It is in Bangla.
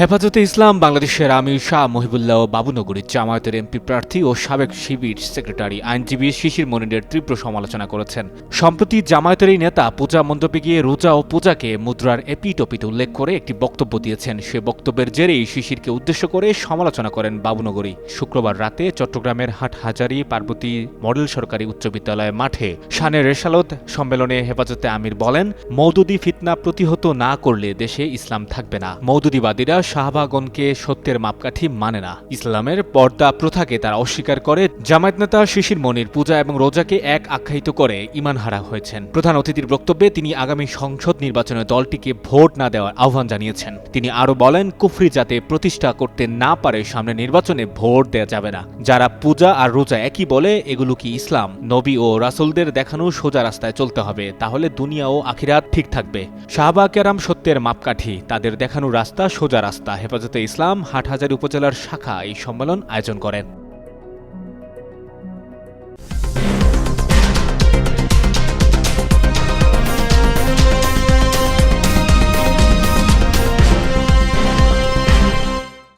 হেফাজতে ইসলাম, বাংলাদেশের আমির শাহ মহিবুল্লাহ বাবুনগরীর জামায়াতের এমপি প্রার্থী ও সাবেক শিবির সেক্রেটারি আইনজীবী শিশির মনিরের তীব্র সমালোচনা করেছেন। সম্প্রতি জামায়াতের এই নেতা পূজা মণ্ডপে গিয়ে রোজা ও পূজাকে মুদ্রার এপিটপিতে উল্লেখ করে একটি বক্তব্য দিয়েছেন। সে বক্তব্যের জেরেই শিশিরকে উদ্দেশ্য করে সমালোচনা করেন বাবুনগরী। শুক্রবার রাতে চট্টগ্রামের হাটহাজারী পার্বতী মডেল সরকারি উচ্চ বিদ্যালয় মাঠে শানের রেশালত সম্মেলনে হেফাজতে আমির বলেন মৌদুদি ফিতনা প্রতিহত না করলে দেশে ইসলাম থাকবে না। মৌদুদিবাদীরা শাহবাগনকে সত্যের মাপকাঠি মানে না। ইসলামের পর্দা প্রথাকে তারা অস্বীকার করে। জামায়াত নেতা শিশির মনির পূজা এবং রোজাকে এক আখ্যায়িত করে ইমানহারা হয়েছেন। প্রধান অতিথির বক্তব্যে তিনি আগামী সংসদ নির্বাচনে দলটিকে ভোট না দেওয়ার আহ্বান জানিয়েছেন। তিনি আরও বলেন, কুফরি যাতে প্রতিষ্ঠা করতে না পারে সামনে নির্বাচনে ভোট দেওয়া যাবে না। যারা পূজা আর রোজা একই বলে, এগুলো কি ইসলাম? নবী ও রাসুলদের দেখানো সোজা রাস্তায় চলতে হবে, তাহলে দুনিয়া ও আখিরাত ঠিক থাকবে। শাহবা কেরাম সত্যের মাপকাঠি, তাদের দেখানো রাস্তা সোজা রাস্তা। হেফাজতে ইসলাম হাটহাজারী উপজেলার শাখা এই সম্মেলন আয়োজন করেন।